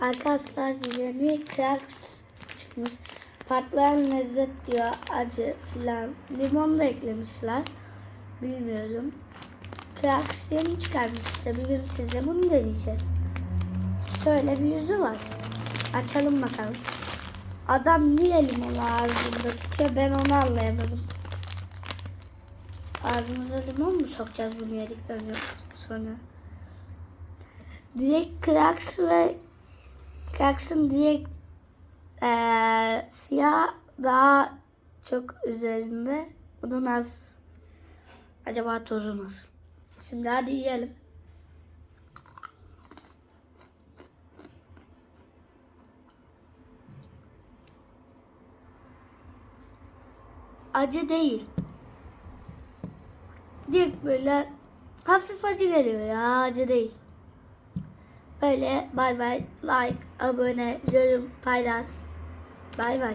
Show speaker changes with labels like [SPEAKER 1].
[SPEAKER 1] Arkadaşlar yeni Cracks çıkmış. Patlayan lezzet diyor acı filan. Limon da eklemişler. Bilmiyorum. Cracks yeni çıkarmış işte. Bir gün size bunu deneyeceğiz. Şöyle bir yüzü var. Açalım bakalım. Adam niye limonu ağzında tutuyor ben onu anlayamadım. Ağzımıza limon mu sokacağız bunu yedikten sonra? Direkt Cracks ve Cracks'ın direkt eee, siyah daha çok üzerinde. Bunun az. Acaba tozu nasıl? Şimdi hadi yiyelim. Acı değil. Direkt böyle hafif acı geliyor ya acı değil. Böyle bay bay like abone yorum paylaş. Bay bay.